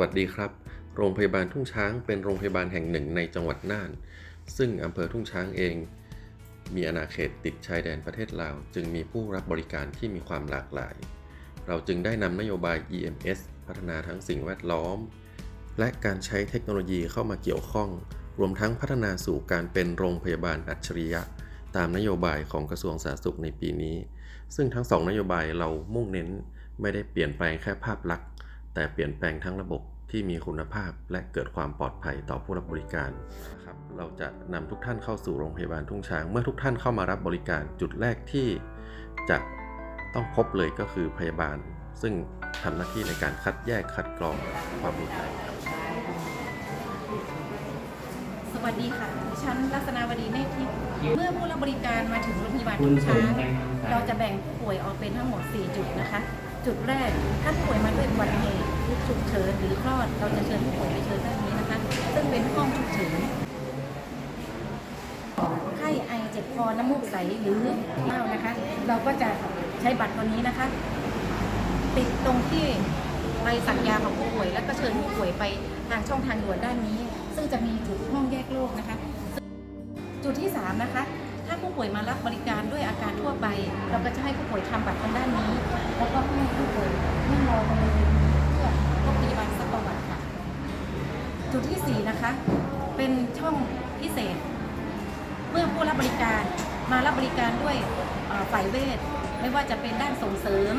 วัสดีครับ โรงพยาบาลทุ่งช้างเป็นโรงพยาบาลแห่งหนึ่งในจังหวัดน่าน ซึ่งอำเภอทุ่งช้างเอง มีอาณาเขตติดชายแดนประเทศลาว จึงมีผู้รับบริการที่มีความหลากหลาย เราจึงได้นำนโยบาย EMS พัฒนาทั้งสิ่งแวดล้อม และการใช้เทคโนโลยีเข้ามาเกี่ยวข้อง รวมทั้งพัฒนาสู่การเป็นโรงพยาบาลอัจฉริยะ ตามนโยบายของกระทรวงสาธารณสุขในปีนี้ ซึ่งทั้งสองนโยบายเรามุ่งเน้น ไม่ได้เปลี่ยนแปลงแค่ภาพลักษณ์ แต่เปลี่ยนแปลงทั้งระบบที่มีคุณภาพและเกิดความปลอดภัยต่อผู้รับบริการนะครับเราจะนำทุกท่านเข้าสู่โรงพยาบาลทุ่งช้าง เมื่อทุกท่านเข้ามารับบริการจุดแรกที่จะต้องพบเลยก็คือพยาบาล ซึ่งทำหน้าที่ในการคัดแยกคัดกรองความรุนแรงครับสวัสดีค่ะดิฉันลักษณาวดีเนตรทิพย์เมื่อผู้รับบริการมาถึงโรงพยาบาลทุ่งช้าง เราจะแบ่งผู้ป่วยออกเป็นทั้งหมด 4 จุดนะคะ จุดแรกถ้าผู้ป่วยมาด้วยอุบัติเหตุฉุกเฉินหรือคลอดเราจะเชิญผู้ป่วยไปเชิญด้านนี้นะคะ ซึ่งเป็นห้องฉุกเฉินไข้ไอเจ็บคอน้ำมูกใสหรือเมานะคะ เราก็จะใช้บัตรตัวนี้นะคะ ติดตรงที่ใบสั่งยาของผู้ป่วย แล้วก็เชิญผู้ป่วยไปทางช่องทางด่วนด้านนี้ ซึ่งจะมีจุดห้องแยกโรคนะคะ จุดที่3นะคะ ถ้าผู้ป่วยมารับบริการด้วยอาการทั่วไป เราก็จะให้ผู้ป่วยทำบัตรทางด้านนี้ แล้วก็ให้ผู้ป่วยนั่งรอบริเวณนี้เพื่อรบพยาบาลสักประวัติค่ะ จุดที่ 4 นะคะ เป็นช่องพิเศษ เมื่อผู้รับบริการมารับบริการด้วยฝ่ายเวชไม่ว่าจะเป็นด้านส่งเสริม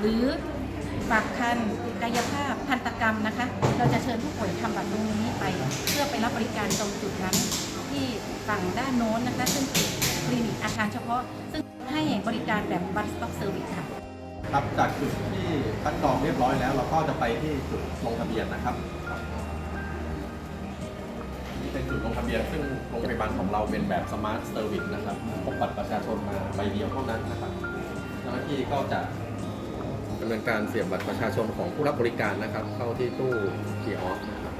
หรือฝากคันกายภาพทันตกรรมนะคะ เราจะเชิญผู้ป่วยทำบัตรตรงนี้ไป เพื่อไปรับบริการตรงจุดนั้นที่ฝั่งด้านโน้นนะคะ ซึ่งเป็น คลินิกอาคารเฉพาะ ซึ่งให้บริการแบบ one stop service ค่ะ ครับจากจุดที่คัดกรองเรียบร้อยแล้ว เราก็จะไปที่จุดลงทะเบียนนะครับนี่เป็นจุดลงทะเบียนซึ่งโรงพยาบาลของเราเป็นแบบสมาร์ทเซอร์วิสนะครับพกบัตรประชาชนมาใบเดียวเท่านั้นนะครับเจ้าหน้าที่ก็จะดำเนินการเสียบบัตรประชาชนของผู้รับบริการนะครับ เข้าที่ตู้คีออสนะครับ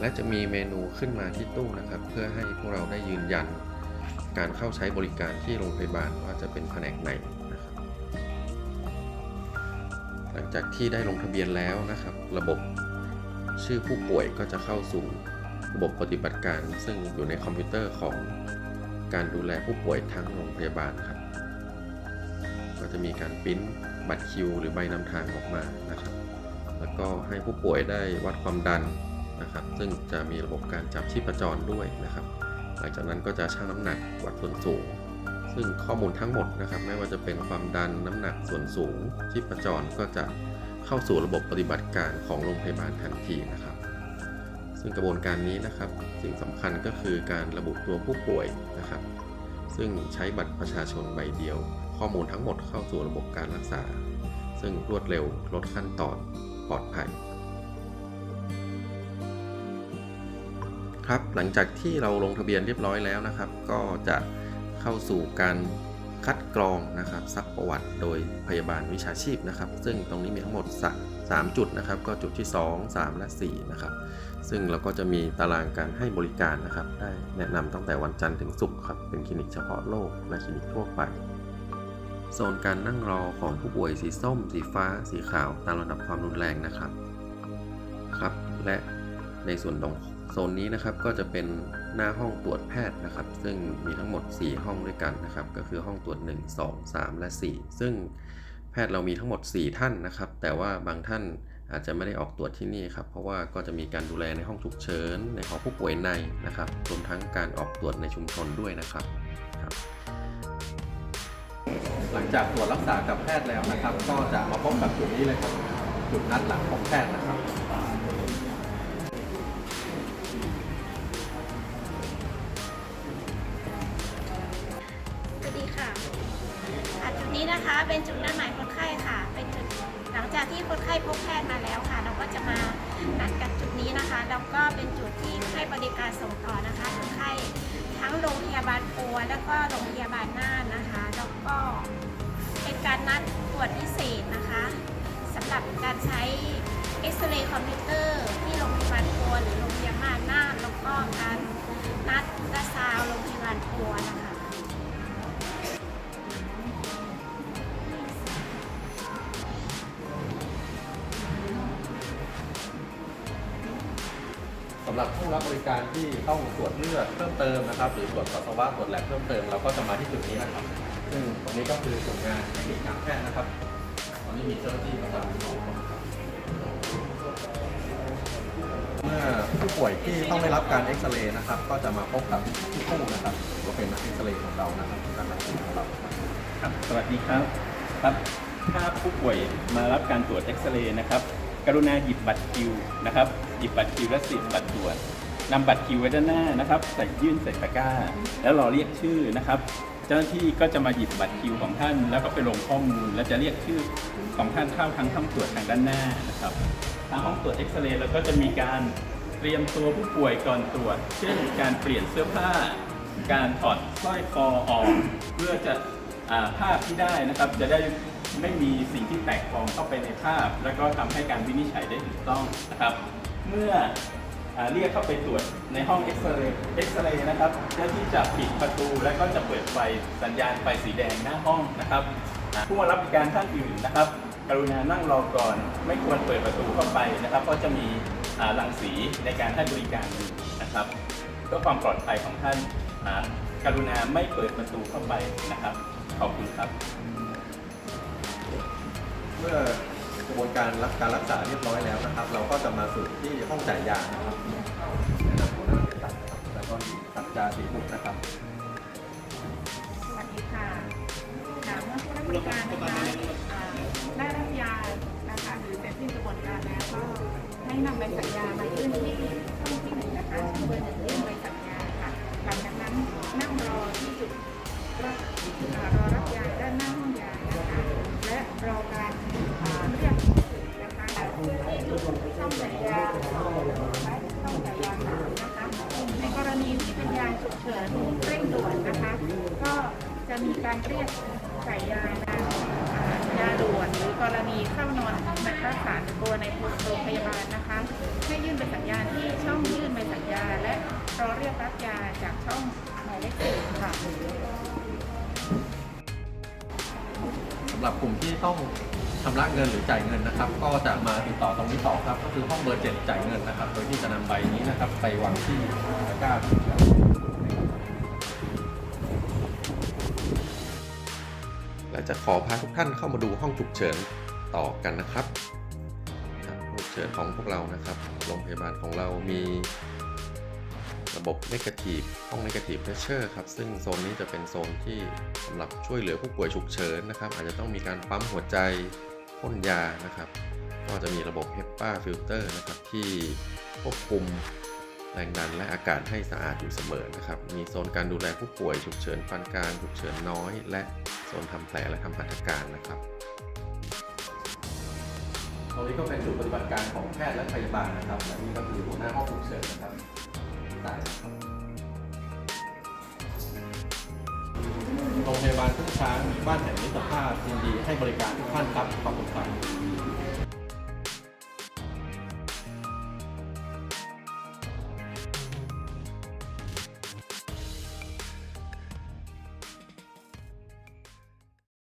และจะมีเมนูขึ้นมาที่ตู้นะครับ เพื่อให้พวกเราได้ยืนยัน การเข้าใช้บริการที่โรงพยาบาลว่าจะเป็นแผนกไหนนะครับ หลังจากที่ได้ลงทะเบียนแล้วนะครับ ระบบชื่อผู้ป่วยก็จะเข้าสู่ระบบปฏิบัติการ ซึ่งอยู่ในคอมพิวเตอร์ของการดูแลผู้ป่วยทั้งโรงพยาบาลครับ ก็จะมีการปริ้นบัตรคิว หรือใบนำทางออกมานะครับ แล้วก็ให้ผู้ป่วยได้วัดความดัน นะครับ ซึ่งจะมีระบบการจับชีพจรด้วยนะครับ หลังจากนั้นก็จะชั่งน้ำหนักวัดส่วนสูง ซึ่งข้อมูลทั้งหมดนะครับ ไม่ว่าจะเป็นความดันน้ำหนักส่วนสูงชีพจรก็จะเข้าสู่ระบบปฏิบัติการของโรงพยาบาลทันทีนะครับ ซึ่งกระบวนการนี้นะครับ สิ่งสำคัญก็คือการระบุตัวผู้ป่วยนะครับ ซึ่งใช้บัตรประชาชนใบเดียว ข้อมูลทั้งหมดเข้าสู่ระบบการรักษา ซึ่งรวดเร็วลดขั้นตอนปลอดภัย ครับ หลังจากที่เราลงทะเบียนเรียบร้อยแล้วนะครับ ก็จะเข้าสู่การคัดกรองนะครับซักประวัติโดยพยาบาลวิชาชีพนะครับ ซึ่งตรงนี้มีทั้งหมดสามจุดนะครับ ก็จุดที่ 2 3 และ 4 นะครับ ซึ่งเราก็จะมีตารางการให้บริการนะครับ ได้แนะนำตั้งแต่วันจันทร์ถึงศุกร์ครับ เป็นคลินิกเฉพาะโรคและคลินิกทั่วไป โซนการนั่งรอของผู้ป่วยสีส้ม สีฟ้า สีขาว ตามลำดับความรุนแรงนะครับ ครับ และในส่วนตรง โซนนี้นะครับก็จะเป็นหน้าห้องตรวจแพทย์นะครับ ซึ่งมีทั้งหมด 4 ห้องด้วยกันนะครับ ก็คือห้องตรวจ 1 2 3 และ 4 ซึ่งแพทย์เรามีทั้งหมด 4 ท่านนะครับ แต่ว่าบางท่านอาจจะไม่ได้ออกตรวจที่นี่ครับ เพราะว่าก็จะมีการดูแลในห้องฉุกเฉิน ในของผู้ป่วยในนะครับรวมทั้งการออกตรวจในชุมชนด้วยนะครับครับ หลังจากตรวจรักษากับแพทย์แล้วนะครับ ก็จะมาพบกับจุดนี้เลยครับ จุดนัดหลังพบแพทย์นะครับ เป็นจุดนัดหมายคนไข้ค่ะ เป็นจุดหลังจากที่คนไข้พบแพทย์มาแล้วค่ะ เราก็จะมานัดกันจุดนี้นะคะ แล้วก็เป็นจุดที่ให้บริการส่งต่อนะคะคนไข้ทั้งโรงพยาบาลปัวแล้วก็โรงพยาบาลน่านนะคะ แล้วก็เป็นการนัดตรวจพิเศษนะคะสำหรับการใช้เอ็กซเรย์คอมพิวเตอร์ที่โรงพยาบาลปัว หรับผู้รับบริการที่ต้องตรวจเลือดเพิ่มเติมนะครับหรือตรวจปัสสาวะตรวจแลบเพิ่มเติมเราก็จะมาที่จุดนี้นะครับ ซึ่งตรงนี้ก็คือส่วนงานเทคนิคการแพทย์นะครับตอนนี้มีเจ้าหน้าที่ประจำสองคนเมื่อผู้ป่วยที่ต้องได้รับการเอ็กซเรย์นะครับ ก็จะมาพบกับผู้คู่นะครับหรือว่าเป็นนักเอ็กซเรย์ของเรานะครับนักรักษาของเราครับครับสวัสดีครับครับถ้าผู้ป่วยมารับการตรวจเอ็กซเรย์นะครับ กรุณาหยิบบัตรคิวนะครับ หยิบบัตรคิวและสิบบัตรตรวจนำบัตรคิวไว้ด้านหน้านะครับ ใส่ยื่นใส่ตะกร้า แล้วรอเรียกชื่อนะครับ เจ้าหน้าที่ก็จะมาหยิบบัตรคิวของท่าน แล้วก็ไปลงข้อมูล และจะเรียกชื่อของท่านเข้าทางห้องตรวจทางด้านหน้านะครับ ทางห้องตรวจเอ็กซเรย์เราก็จะมีการเตรียมตัวผู้ป่วยก่อนตรวจ เช่น การเปลี่ยนเสื้อผ้า การถอดสร้อยคอออก เพื่อจะภาพที่ได้นะครับ จะได้ไม่มีสิ่งที่แตกปลอมเข้าไปในภาพ แล้วก็ทำให้การวินิจฉัยได้ถูกต้องนะครับ เมื่ออเรียกเข้าไปตรวจในห้องเอ็กซเรย์เอ็กซเรย์นะครับเจ้าที่จะปิดประตูและก็จะเปิดไฟสัญญาณไฟสีแดงหน้าห้องนะครับ ผู้มารับบริการท่านอื่นนะครับ กรุณานั่งรอก่อน ไม่ควรเปิดประตูเข้าไปนะครับ เพราะจะมีรังสีในการให้บริการอยู่นะครับเพื่อความปลอดภัยของท่านอ่ากรุณาไม่เปิดประตูเข้าไปนะครับ ขอบคุณครับ เมื่อ กระบวนการรับการรักษาเรียบร้อยแล้วนะครับ เราก็จะมาสู่ที่ห้องจ่ายยานะครับแนะนำหัวหน้าเภสัชนะครับแล้วก็สัจจาศรีบุตรนะครับ สวัสดีค่ะค่ะเมื่อผู้รับบริการนะคะอ่าได้รับยานะคะหรือเสร็จสิ้นกระบวนการแล้วก็ให้นำใบสัญญามายื่นที่ห้องที่หนึ่งนะคะช่องเบอร์หนึ่งยื่นใบสัญญาค่ะหลังจากนั้นนั่งรอที่จุดรับอ่ารอรับยาด้านหน้าห้องยานะคะ รอการเรียกนะคะแล้วที่จุดช่องสัญญาและช่องสัญญาสานะคะในกรณีที่เป็นยาฉุกเฉินเร่งด่วนนะคะ ก็จะมีการเรียกใส่ยานะยาด่วนหรือกรณีเข้านอนรักษาตัวในโรงพยาบาลนะคะให้ยื่นใบสัญญาที่ช่องยื่นใบสัญญาและรอเรียกรับยาจากช่องหมายเลขสี่ค่ะ สำหรับกลุ่มที่ต้องชำระเงินหรือจ่ายเงินนะครับ ก็จะมาติดต่อตรงนี้ต่อครับ ก็คือห้องเบอร์เจ็ดจ่ายเงินนะครับ โดยที่จะนำใบนี้นะครับ ไปวางที่ตะกร้าและจะขอพาทุกท่านเข้ามาดูห้องฉุกเฉินต่อกันนะครับครับห้องฉุกเฉินของพวกเรานะครับ โรงพยาบาลของเรามี ระบบ Negative ห้อง Negative Pressure ครับ ซึ่งโซนนี้จะเป็นโซนที่สำหรับช่วยเหลือผู้ป่วยฉุกเฉินนะครับ อาจจะต้องมีการปั๊มหัวใจพ่นยานะครับ ก็จะมีระบบ HEPA filter นะครับที่ควบคุมแรงดันและอากาศให้สะอาดอยู่เสมอนะครับ มีโซนการดูแลผู้ป่วยฉุกเฉินปานกลางฉุกเฉินน้อย และโซนทำแผลและทำหัตถการนะครับตรงนี้ก็เป็นจุดปฏิบัติการของแพทย์และพยาบาลนะครับ และนี่ก็คือหัวหน้าห้องฉุกเฉินนะครับ ตายโรงพยาบาลทุกช้างบ้านแห่งมิตรภาพยินดีให้บริการทุกท่านครับขอบคุณครับ